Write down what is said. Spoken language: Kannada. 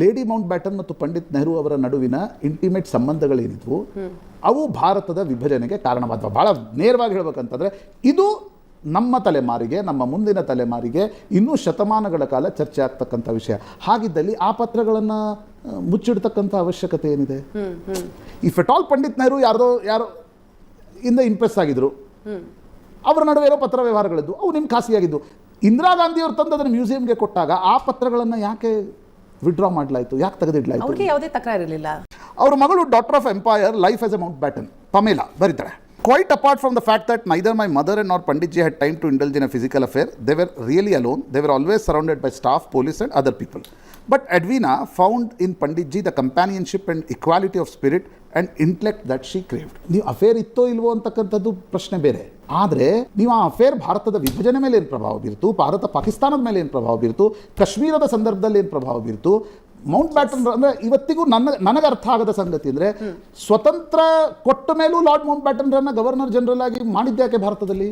ಲೇಡಿ ಮೌಂಟ್ ಬ್ಯಾಟನ್ ಮತ್ತು ಪಂಡಿತ್ ನೆಹರು ಅವರ ನಡುವಿನ ಇಂಟಿಮೇಟ್ ಸಂಬಂಧಗಳೇನಿದ್ವು, ಅವು ಭಾರತದ ವಿಭಜನೆಗೆ ಕಾರಣವಾದವು. ಭಾಳ ನೇರವಾಗಿ ಹೇಳ್ಬೇಕಂತಂದ್ರೆ, ಇದು ನಮ್ಮ ತಲೆಮಾರಿಗೆ, ನಮ್ಮ ಮುಂದಿನ ತಲೆಮಾರಿಗೆ ಇನ್ನೂ ಶತಮಾನಗಳ ಕಾಲ ಚರ್ಚೆ ಆಗ್ತಕ್ಕಂಥ ವಿಷಯ. ಹಾಗಿದ್ದಲ್ಲಿ ಆ ಪತ್ರಗಳನ್ನು ಮುಚ್ಚಿಡ್ತಕ್ಕಂಥ ಅವಶ್ಯಕತೆ ಏನಿದೆ? If at all Pandit Nehru ಯಾರದೋ, ಯಾರೋ, ಇಂದ ಇಂಪ್ರೆಸ್ ಆಗಿದ್ರು, ಅವರ ನಡುವೆ ಇರೋ ಪತ್ರ ವ್ಯವಹಾರಗಳಿದ್ದು ಅವು ನಿಮ್ಮ ಖಾಸಗಿಯಾಗಿದ್ದು ಇಂದಿರಾ ಗಾಂಧಿ ಅವರು ತಂದು ಅದನ್ನು ಮ್ಯೂಸಿಯಂಗೆ ಕೊಟ್ಟಾಗ ಆ ಪತ್ರಗಳನ್ನು ಯಾಕೆ ವಿಡ್ರಾ ಮಾಡಲಾಯಿತು. ಯಾಕೆ ತೆಗೆದಿಡ್ಲಾಯಿತು? ಅವ್ರಿಗೆ ಯಾವುದೇ ತಕರಾರಿರಲಿಲ್ಲ. ಅವ್ರ ಮಗಳು daughter of empire life as a Mountbatten Pamela ಬರೀತಾಳೆ from the fact that neither my mother and or Pandit ji had time to indulge in a physical affair they were really alone they were always surrounded by staff police and other people but Edwina found in Pandit ji the companionship and equality of spirit and intellect that she craved ನೀವು ಅಫೇರ್ ಇತ್ತೋ ಇಲ್ವೋ ಅಂತಕ್ಕಂಥದ್ದು ಪ್ರಶ್ನೆ ಬೇರೆ. ಆದರೆ ನೀವು ಆ ಅಫೇರ್ ಭಾರತದ ವಿಭಜನೆ ಮೇಲೆ ಏನು ಪ್ರಭಾವ ಬೀರ್ತು? ಭಾರತ ಪಾಕಿಸ್ತಾನದ ಮೇಲೆ ಏನು ಪ್ರಭಾವ ಬೀರ್ತು? ಕಾಶ್ಮೀರದ ಸಂದರ್ಭದಲ್ಲಿ ಏನು ಪ್ರಭಾವ ಬೀರ್ತು? ಮೌಂಟ್ ಬ್ಯಾಟನ್ ಅಂದ್ರೆ ಇವತ್ತಿಗೂ ನನ್ನ ನನಗೆ ಅರ್ಥ ಆಗದ ಸಂಗತಿ ಅಂದ್ರೆ ಸ್ವತಂತ್ರ ಕೊಟ್ಟ ಮೇಲೂ ಲಾರ್ಡ್ ಮೌಂಟ್ ಬ್ಯಾಟನ್ರನ್ನ ಗವರ್ನರ್ ಜನರಲ್ ಆಗಿ ಮಾಡಿದ್ಯಾಕೆ ಭಾರತದಲ್ಲಿ?